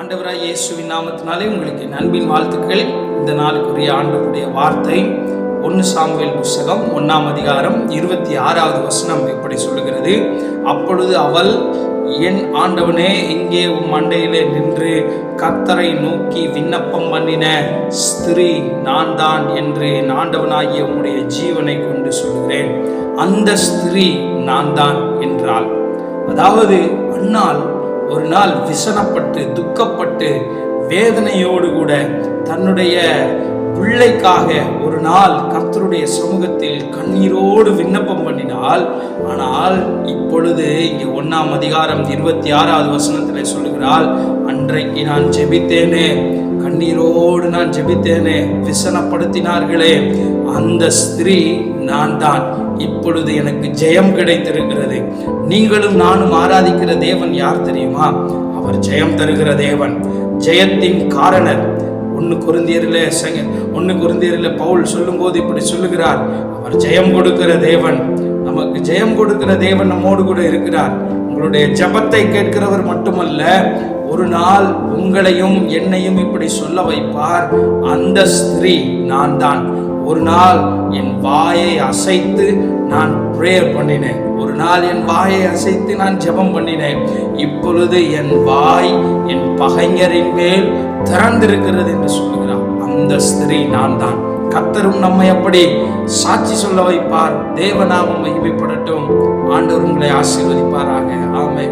ஆண்டவராய் இயேசுவின் நாமத்தினாலே உங்களுக்கு நண்பின் வாழ்த்துக்கள். இந்த நாளுக்குரிய ஆண்டவருடைய வார்த்தை ஒன்று சாமுவேல் புஸ்தகம் ஒன்றாம் அதிகாரம் இருபத்தி ஆறாவது வசனம் இப்படி சொல்லுகிறது. அப்பொழுது அவள் என் ஆண்டவனே இங்கே உன் மண்டையிலே நின்று கத்தரை நோக்கி விண்ணப்பம் பண்ணின ஸ்திரீ நான் தான் என்று என் ஆண்டவனாகிய உன்னுடைய ஜீவனை கொண்டு சொல்கிறேன் அந்த ஸ்திரீ நான் தான் என்றாள். அதாவது அன்னாள் ஒரு நாள் விசனப்பட்டு துக்கப்பட்டு வேதனையோடு கூட தன்னுடைய பிள்ளைக்காக ஒரு நாள் கர்த்தருடைய சமூகத்தில் கண்ணீரோடு விண்ணப்பம் பண்ணினால் ஆனால் இப்பொழுது இங்கே ஒன்றாம் அதிகாரம் இருபத்தி ஆறாவது வசனத்தில் சொல்லுகிறாள் அன்றைக்கு நான் ஜெபித்தேனே கண்ணீரோடு நான் ஜெபித்தேனே விசனப்படுத்தினார்களே அந்த ஸ்திரீ நான் தான் இப்பொழுது எனக்கு ஜெயம் கிடைத்திருக்கிறது. நீங்களும் நானும் ஆராதிக்கிற தேவன் யார் தெரியுமா? அவர் ஜெயம் தருகிற தேவன். ஜெயத்தின் காரணர். ஒன்று குருந்தியரில் சங்க ஒன்று குருந்தியரில் பவுல் சொல்லும்போது இப்படி சொல்லுகிறார். அவர் ஜெயம் கொடுக்கிற தேவன். நமக்கு ஜெயம் கொடுக்கிற தேவன் நம்மோடு கூட இருக்கிறார். உங்களுடைய ஜபத்தை கேட்கிறவர் மட்டுமல்ல ஒரு நாள் உங்களையும் என்னையும் இப்படி சொல்ல வைப்பார். அந்த ஸ்திரீ நான் தான் ஒரு நாள் என் வாயை அசைத்து நான் ப்ரேயர் பண்ணினேன். ஒரு நாள் என் வாயை அசைத்து நான் ஜெபம் பண்ணினேன். இப்பொழுது என் வாய் என் பகைஞரின் மேல் திறந்திருக்கிறது என்று சொல்லுகிறார். அந்த ஸ்திரீ நான் தான் கத்தரும் நம்மை அப்படி சாட்சி சொல்ல வைப்பார். தேவநாமம் மகிமைப்படட்டும். ஆண்டவர் உங்களை ஆசீர்வதிப்பாராக. ஆமை